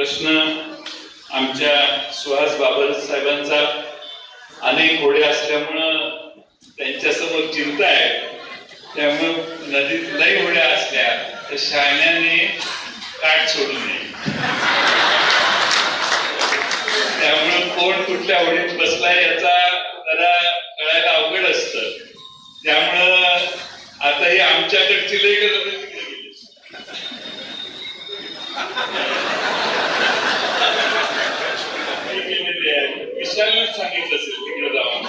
प्रश्न आमच्या सुहास बाबर साहेबांचा अनेक घोडे असल्यामुळं त्यांच्यासमोर चिंता आहे. त्यामुळं नदीत लई होड्या असल्या तर शाण्याने काठ सोडू नये. त्यामुळं कोण कुठल्या होडीत बसलाय याचा जरा कळायला अवघड असत. त्यामुळं आता हे आमच्याकडची लई गरज सांगितलं असेल तिकडे जावा